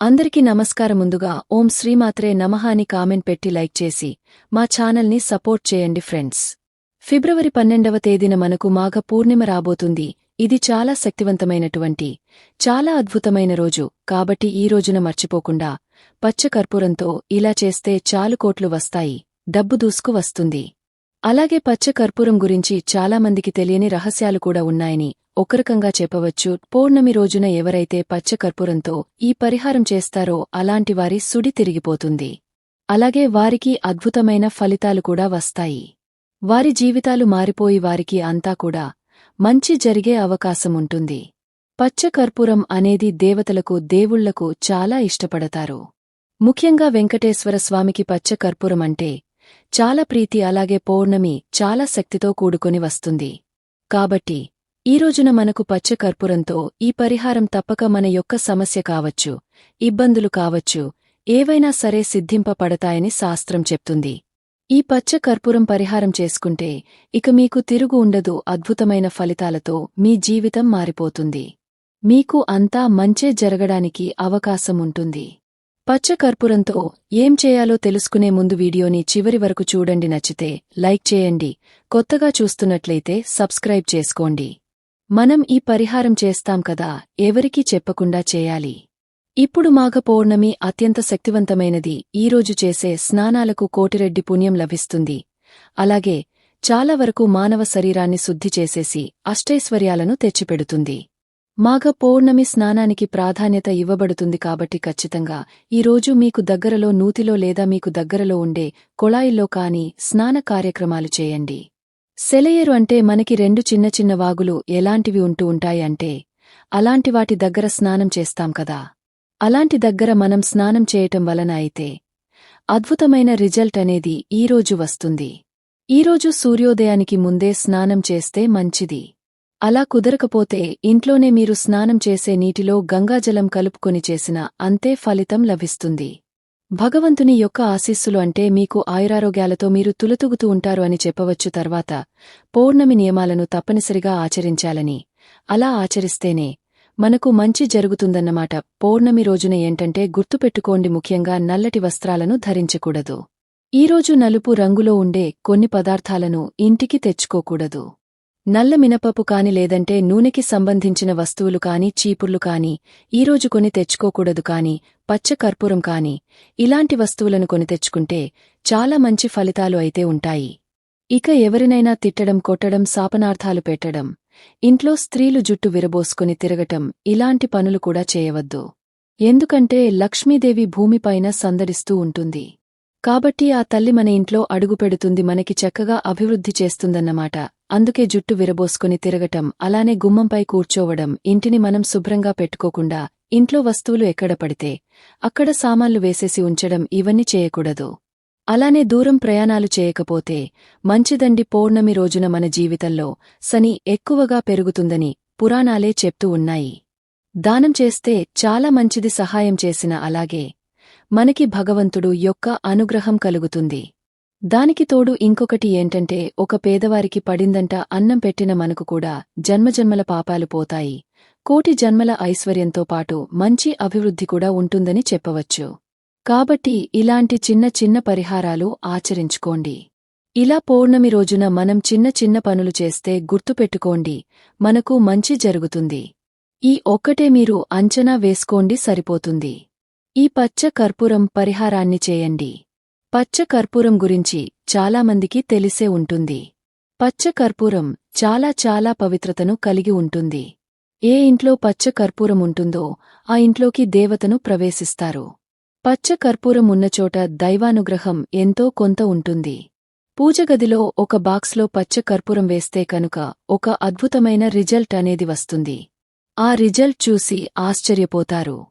అందరికీ నమస్కారం ముందుగా ఓం శ్రీమాత్రే నమః అని కామెంట్ పెట్టి లైక్ చేసి మా ఛానల్ని సపోర్ట్ చేయండి ఫ్రెండ్స్. ఫిబ్రవరి పన్నెండవ తేదీన మనకు మాఘ పూర్ణిమ రాబోతుంది. ఇది చాలా శక్తివంతమైనటువంటి చాలా అద్భుతమైన రోజు. కాబట్టి ఈ రోజున మర్చిపోకుండా పచ్చ కర్పూరంతో ఇలా చేస్తే చాలు కోట్లు వస్తాయి. డబ్బు దూసుకు వస్తుంది. అలాగే పచ్చ కర్పూరం గురించి చాలామందికి తెలియని రహస్యాలు కూడా ఉన్నాయని ఒకరకంగా చెప్పవచ్చు. పౌర్ణమి రోజున ఎవరైతే పచ్చ కర్పూరంతో ఈ పరిహారం చేస్తారో అలాంటి వారి సుడి తిరిగిపోతుంది. అలాగే వారికి అద్భుతమైన ఫలితాలు కూడా వస్తాయి. వారి జీవితాలు మారిపోయి వారికి అంతా కూడా మంచి జరిగే అవకాశముంటుంది పచ్చ కర్పూరం అనేది దేవతలకు దేవుళ్ళకు చాలా ఇష్టపడతారు. ముఖ్యంగా వెంకటేశ్వర స్వామికి పచ్చ కర్పూరమంటే చాలా ప్రీతి అలాగే పౌర్ణమి చాలా శక్తితో కూడుకొని వస్తుంది. కాబట్టి ఈ రోజున మనకు పచ్చ కర్పూరంతో ఈ పరిహారం తప్పక మన యొక్క సమస్య కావచ్చు ఇబ్బందులు కావచ్చు ఏవైనా సరే సిద్ధింపపడతాయని శాస్త్రం చెప్తుంది. ఈ పచ్చ కర్పూరం పరిహారం చేసుకుంటే ఇక మీకు తిరుగు ఉండదు అద్భుతమైన ఫలితాలతో మీ జీవితం మారిపోతుంది. మీకు అంతా మంచే జరగడానికి అవకాశం పచ్చకర్పూరంతో పచ్చ కర్పూరంతో ఏం చేయాలో తెలుసుకునే ముందు వీడియోని చివరి వరకు చూడండి నచ్చితే లైక్ చేయండి. కొత్తగా చూస్తున్నట్లయితే సబ్స్క్రైబ్ చేసుకోండి. మనం ఈ పరిహారం చేస్తాం కదా ఎవరికీ చెప్పకుండా చేయాలి. ఇప్పుడు మాఘ పౌర్ణమి అత్యంత శక్తివంతమైనది. ఈరోజు చేసే స్నానాలకు కోటిరెడ్డి పుణ్యం లభిస్తుంది. అలాగే చాలా వరకు మానవ శరీరాన్ని శుద్ధి చేసేసి అష్టైశ్వర్యాలను తెచ్చిపెడుతుంది. మాఘ పౌర్ణమి స్నానానికి ప్రాధాన్యత ఇవ్వబడుతుంది కాబట్టి ఖచ్చితంగా ఈ రోజు మీకు దగ్గరలో నూతిలో లేదా మీకు దగ్గరలో ఉండే కొళాయిల్లో కాని స్నాన కార్యక్రమాలు చేయండి. సెలయేరు అంటే మనకి రెండు చిన్న చిన్న వాగులు ఎలాంటివి ఉంటూ ఉంటాయి అంటే అలాంటి వాటి దగ్గర స్నానం చేస్తాం కదా. అలాంటి దగ్గర మనం స్నానం చేయటం వలన అయితే అద్భుతమైన రిజల్ట్ అనేది ఈరోజు వస్తుంది. ఈరోజు సూర్యోదయానికి ముందే స్నానం చేస్తే మంచిది. అలా కుదరకపోతే ఇంట్లోనే మీరు స్నానం చేసే నీటిలో గంగాజలం కలుపుకొని చేసిన అంతే ఫలితం లభిస్తుంది. భగవంతుని యొక్క ఆశీస్సులు అంటే మీకు ఆయురారోగ్యాలతో మీరు తులతుగుతూ ఉంటారు అని చెప్పవచ్చు తర్వాత పౌర్ణమి నియమాలను తప్పనిసరిగా ఆచరించాలని. అలా ఆచరిస్తేనే మనకు మంచి జరుగుతుందన్నమాట. పౌర్ణమి రోజున ఏంటంటే గుర్తుపెట్టుకోండి ముఖ్యంగా నల్లటి వస్త్రాలను ధరించకూడదు. ఈరోజు నలుపు రంగులో ఉండే కొన్ని పదార్థాలను ఇంటికి తెచ్చుకోకూడదు. నల్ల మినపప్పు కాని లేదంటే నూనెకి సంబంధించిన వస్తువులు కాని చీపుర్లు కాని ఈరోజు కొని తెచ్చుకోకూడదు కాని పచ్చ కర్పూరం కాని ఇలాంటి వస్తువులను కొని తెచ్చుకుంటే చాలా మంచి ఫలితాలు అయితే ఉంటాయి. ఇక ఎవరినైనా తిట్టడం కొట్టడం శాపనార్థాలు పెట్టడం ఇంట్లో స్త్రీలు జుట్టు విరబోసుకుని తిరగటం ఇలాంటి పనులు కూడా చేయవద్దు. ఎందుకంటే లక్ష్మీదేవి భూమిపైన సందడిస్తూ ఉంటుంది. కాబట్టి ఆ తల్లి మన ఇంట్లో అడుగుపెడుతుంది మనకి చక్కగా అభివృద్ధి చేస్తుందన్నమాట. అందుకే జుట్టు విరబోసుకుని తిరగటం అలానే గుమ్మంపై కూర్చోవడం ఇంటిని మనం శుభ్రంగా పెట్టుకోకుండా ఇంట్లో వస్తువులు ఎక్కడ పడితే అక్కడ సామాన్లు వేసేసి ఉంచడం ఇవన్నీ చేయకూడదు. అలానే దూరం ప్రయాణాలు చేయకపోతే మంచిదండి పౌర్ణమి రోజున మన జీవితంలో శని ఎక్కువగా పెరుగుతుందని పురాణాలే చెప్తూ ఉన్నాయి. దానం చేస్తే చాలా మంచిది సహాయం చేసిన అలాగే మనకి భగవంతుడు యొక్క అనుగ్రహం కలుగుతుంది. దానికి తోడు ఇంకొకటి ఏంటంటే ఒక పేదవారికి పడిందంట అన్నం పెట్టిన మనకు కూడా జన్మజన్మల పాపాలు పోతాయి. కోటి జన్మల ఐశ్వర్యంతో పాటు మంచి అభివృద్ధి కూడా ఉంటుందని చెప్పవచ్చు. కాబట్టి ఇలాంటి చిన్న చిన్న పరిహారాలు ఆచరించుకోండి. ఇలా పౌర్ణమి రోజున మనం చిన్న చిన్న పనులు చేస్తే గుర్తుపెట్టుకోండి మనకు మంచి జరుగుతుంది. ఈ ఒక్కటే మీరు అంచనా వేసుకోండి సరిపోతుంది. ఈ పచ్చ కర్పూరం పరిహారాన్ని చేయండి. పచ్చ కర్పూరం గురించి చాలామందికి తెలిసే ఉంటుంది. పచ్చ కర్పూరం చాలా చాలా పవిత్రతను కలిగి ఉంటుంది. ఏ ఇంట్లో పచ్చ కర్పూరం ఉంటుందో ఆ ఇంట్లోకి దేవతను ప్రవేశిస్తారు. పచ్చ కర్పూరం ఉన్నచోట దైవానుగ్రహం ఎంతో కొంత ఉంటుంది. పూజగదిలో ఒక బాక్స్లో పచ్చ కర్పూరం వేస్తే కనుక ఒక అద్భుతమైన రిజల్ట్ అనేది వస్తుంది. ఆ రిజల్ట్ చూసి ఆశ్చర్యపోతారు.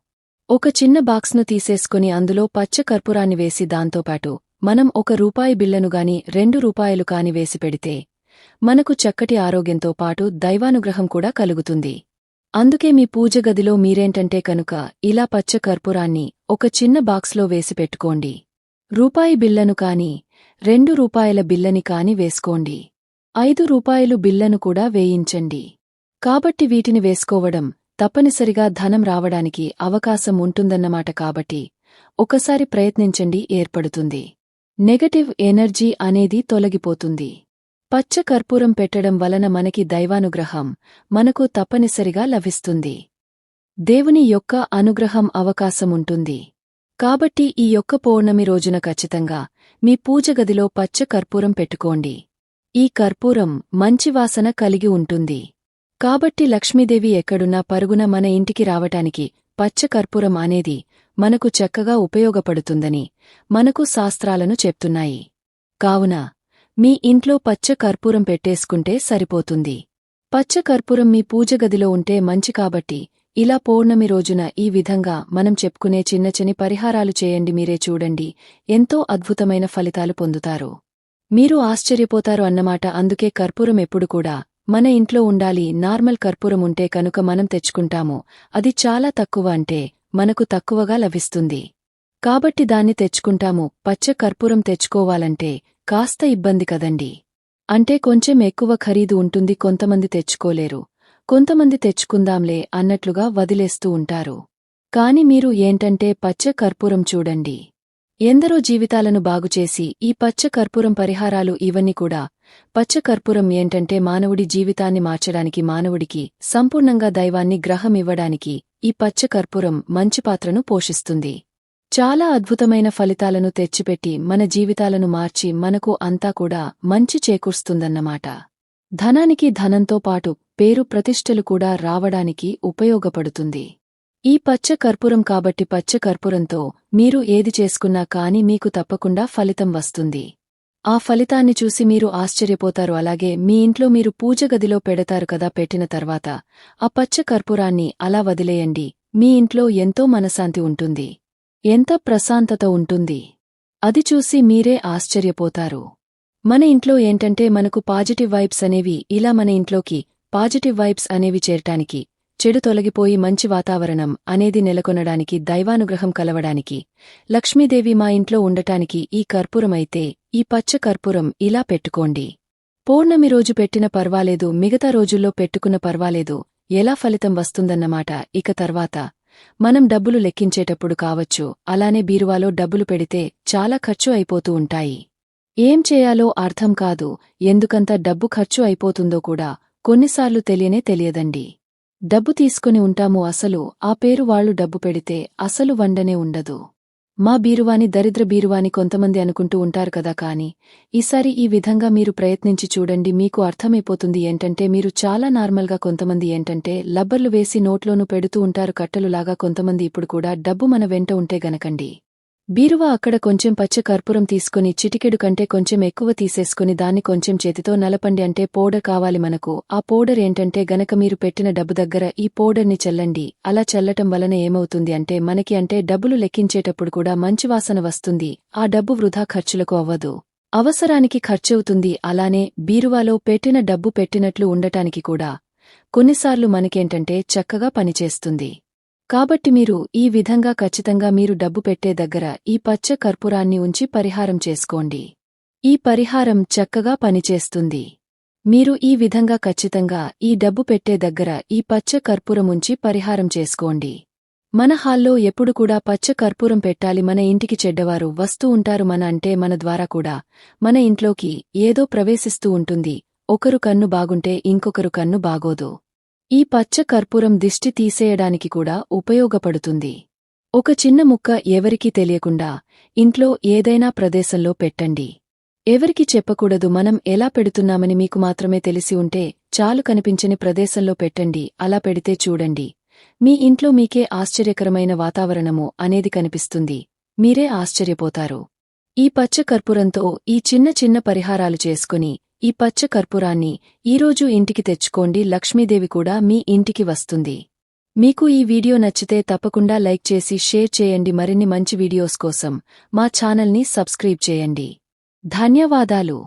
ఒక చిన్న బాక్స్ను తీసేసుకుని అందులో పచ్చ కర్పూరాన్ని వేసి దాంతోపాటు మనం ఒక రూపాయి బిళ్ళను గాని రెండు రూపాయలు కాని వేసి పెడితే మనకు చక్కటి ఆరోగ్యంతో పాటు దైవానుగ్రహం కూడా కలుగుతుంది. అందుకే మీ పూజ గదిలో మీరేంటంటే కనుక ఇలా పచ్చ కర్పూరాన్ని ఒక చిన్న బాక్స్లో వేసి పెట్టుకోండి. రూపాయి బిళ్ళను కాని రెండు రూపాయల బిల్లని కాని వేసుకోండి. ఐదు రూపాయలు బిల్లను కూడా వేయించండి. కాబట్టి వీటిని వేసుకోవడం తప్పనిసరిగా ధనం రావడానికి అవకాశం ఉంటుందన్నమాట కాబట్టి ఒకసారి ప్రయత్నించండి ఏర్పడుతుంది. నెగటివ్ ఎనర్జీ అనేది తొలగిపోతుంది. పచ్చ కర్పూరం పెట్టడం వలన మనకి దైవానుగ్రహం మనకు తప్పనిసరిగా లభిస్తుంది. దేవుని యొక్క అనుగ్రహం అవకాశముంటుంది కాబట్టి ఈ యొక్క పౌర్ణమి రోజున ఖచ్చితంగా మీ పూజగదిలో పచ్చ కర్పూరం పెట్టుకోండి. ఈ కర్పూరం మంచి వాసన కలిగి ఉంటుంది. కాబట్టి లక్ష్మీదేవి ఎక్కడున్నా పరుగున మన ఇంటికి రావటానికి పచ్చకర్పూరం అనేది మనకు చక్కగా ఉపయోగపడుతుందని మనకు శాస్త్రాలను చెప్తున్నాయి. కావున మీ ఇంట్లో పచ్చ కర్పూరం పెట్టేసుకుంటే సరిపోతుంది. పచ్చ కర్పూరం మీ పూజగదిలో ఉంటే మంచి కాబట్టి ఇలా పౌర్ణమి రోజున ఈ విధంగా మనం చెప్పుకునే చిన్న చిన్ని పరిహారాలు చేయండి మీరే చూడండి ఎంతో అద్భుతమైన ఫలితాలు పొందుతారు. మీరు ఆశ్చర్యపోతారు అన్నమాట అందుకే కర్పూరం ఎప్పుడు కూడా మన ఇంట్లో ఉండాలి నార్మల్ కర్పూరం ఉంటే కనుక మనం తెచ్చుకుంటాము. అది చాలా తక్కువ అంటే మనకు తక్కువగా లభిస్తుంది. కాబట్టి దాన్ని తెచ్చుకుంటాము. పచ్చ కర్పూరం తెచ్చుకోవాలంటే కాస్త ఇబ్బంది కదండి. అంటే కొంచెం ఎక్కువ ఖరీదు ఉంటుంది కొంతమంది తెచ్చుకోలేరు. కొంతమంది తెచ్చుకుందాంలే అన్నట్లుగా వదిలేస్తూ ఉంటారు. కాని మీరు ఏంటంటే పచ్చ కర్పూరం చూడండి. ఎందరో జీవితాలను బాగుచేసి ఈ పచ్చ కర్పూరం పరిహారాలు ఇవన్నీ కూడా పచ్చకర్పూరం ఏంటంటే మానవుడి జీవితాన్ని మార్చడానికి మానవుడికి సంపూర్ణంగా దైవాన్ని గ్రహం ఇవ్వడానికి ఈ పచ్చకర్పూరం మంచి పాత్రను పోషిస్తుంది. చాలా అద్భుతమైన ఫలితాలను తెచ్చిపెట్టి మన జీవితాలను మార్చి మనకు అంతా కూడా మంచి చేకూరుస్తుందన్నమాట. ధనానికి ధనంతో పాటు పేరు ప్రతిష్టలు కూడా రావడానికి ఉపయోగపడుతుంది. ఈ పచ్చ కర్పూరం కాబట్టి పచ్చ కర్పూరంతో మీరు ఏది చేసుకున్నా కాని మీకు తప్పకుండా ఫలితం వస్తుంది. ఆ ఫలితాన్ని చూసి మీరు ఆశ్చర్యపోతారు. అలాగే మీ ఇంట్లో మీరు పూజగదిలో పెడతారు కదా పెట్టిన తర్వాత ఆ పచ్చ కర్పూరాన్ని అలా వదిలేయండి. మీ ఇంట్లో ఎంతో మనశాంతి ఉంటుంది. ఎంత ప్రశాంతత ఉంటుంది. అది చూసి మీరే ఆశ్చర్యపోతారు. మన ఇంట్లో ఏంటంటే మనకు పాజిటివ్ వైబ్స్ అనేవి ఇలా మన ఇంట్లోకి పాజిటివ్ వైబ్స్ అనేవి చేరటానికి చెడు తొలగిపోయి మంచి వాతావరణం అనేది నెలకొనడానికి దైవానుగ్రహం కలవడానికి లక్ష్మీదేవి మా ఇంట్లో ఉండటానికి ఈ కర్పూరమైతే ఈ పచ్చ కర్పూరం ఇలా పెట్టుకోండి. పౌర్ణమి రోజు పెట్టిన పర్వాలేదు మిగతా రోజుల్లో పెట్టుకున్న పర్వాలేదు ఎలా ఫలితం వస్తుందన్నమాట. ఇక తర్వాత మనం డబ్బులు లెక్కించేటప్పుడు కావచ్చు అలానే బీరువాలో డబ్బులు పెడితే చాలా ఖర్చు అయిపోతూ ఉంటాయి. ఏం చేయాలో అర్థం కాదు ఎందుకంత డబ్బు ఖర్చు అయిపోతుందో కూడా కొన్నిసార్లు తెలియనే తెలియదండి. డబ్బు తీసుకుని ఉంటాము అసలు ఆ పేరు వాళ్ళు డబ్బు పెడితే అసలు వండనే ఉండదు. మా బీరువాని దరిద్ర బీరువాని కొంతమంది అనుకుంటూ ఉంటారు కదా కాని ఈసారి ఈ విధంగా మీరు ప్రయత్నించి చూడండి మీకు అర్థమైపోతుంది ఏంటంటే మీరు చాలా నార్మల్గా కొంతమంది ఏంటంటే లబ్బర్లు వేసి నోట్లోనూ పెడుతూ ఉంటారు కట్టలులాగా కొంతమంది ఇప్పుడు కూడా డబ్బు మన వెంట ఉంటే గనకండి. బీరువా అక్కడ కొంచెం పచ్చ కర్పూరం తీసుకుని చిటికెడు కంటే కొంచెం ఎక్కువ తీసేసుకుని దాన్ని కొంచెం చేతితో నలపండి అంటే పౌడర్ కావాలి మనకు. ఆ పౌడర్ ఏంటంటే గనక మీరు పెట్టిన డబ్బు దగ్గర ఈ పౌడర్ని చల్లండి. అలా చల్లటం వలన ఏమవుతుంది అంటే మనకి అంటే డబ్బులు లెక్కించేటప్పుడు కూడా మంచి వాసన వస్తుంది. ఆ డబ్బు వృధా ఖర్చులకు అవ్వదు. అవసరానికి ఖర్చవుతుంది. అలానే బీరువాలో పెట్టిన డబ్బు పెట్టినట్లు ఉండటానికి కూడా కొన్నిసార్లు మనకేంటంటే చక్కగా పనిచేస్తుంది. కాబట్టి మీరు ఈ విధంగా ఖచ్చితంగా మీరు డబ్బు పెట్టే దగ్గర ఈ పచ్చ కర్పూరాన్ని ఉంచి పరిహారం చేసుకోండి. ఈ పరిహారం చక్కగా పనిచేస్తుంది. మీరు ఈ విధంగా ఖచ్చితంగా ఈ డబ్బు పెట్టే దగ్గర ఈ పచ్చ కర్పూరం ఉంచి పరిహారం చేసుకోండి. మన హాల్లో ఎప్పుడు కూడా పచ్చ కర్పూరం పెట్టాలి మన ఇంటికి చెడ్డవారు వస్తూ ఉంటారు మన అంటే మన ద్వారా కూడా. మన ఇంట్లోకి ఏదో ప్రవేశిస్తూ ఉంటుంది. ఒకరు కన్ను బాగుంటే ఇంకొకరు కన్ను బాగోదు. ఈ పచ్చ కర్పూరం దిష్టి తీసేయడానికి కూడా ఉపయోగపడుతుంది. ఒక చిన్న ముక్క ఎవరికీ తెలియకుండా ఇంట్లో ఏదైనా ప్రదేశంలో పెట్టండి. ఎవరికి చెప్పకూడదు మనం ఎలా పెడుతున్నామని మీకు మాత్రమే తెలిసి ఉంటే చాలు కనిపించని ప్రదేశంలో పెట్టండి అలా పెడితే చూడండి. మీ ఇంట్లో మీకే ఆశ్చర్యకరమైన వాతావరణము అనేది కనిపిస్తుంది. మీరే ఆశ్చర్యపోతారు. ఈ పచ్చ కర్పూరంతో ఈ చిన్న చిన్న పరిహారాలు చేసుకుని ఈ పచ్చ కర్పూరాన్ని ఈరోజు ఇంటికి తెచ్చుకోండి. లక్ష్మీదేవి కూడా మీ ఇంటికి వస్తుంది. మీకు ఈ వీడియో నచ్చితే తప్పకుండా లైక్ చేసి షేర్ చేయండి. మరిన్ని మంచి వీడియోస్ కోసం మా ఛానల్ని సబ్స్క్రైబ్ చేయండి. ధన్యవాదాలు.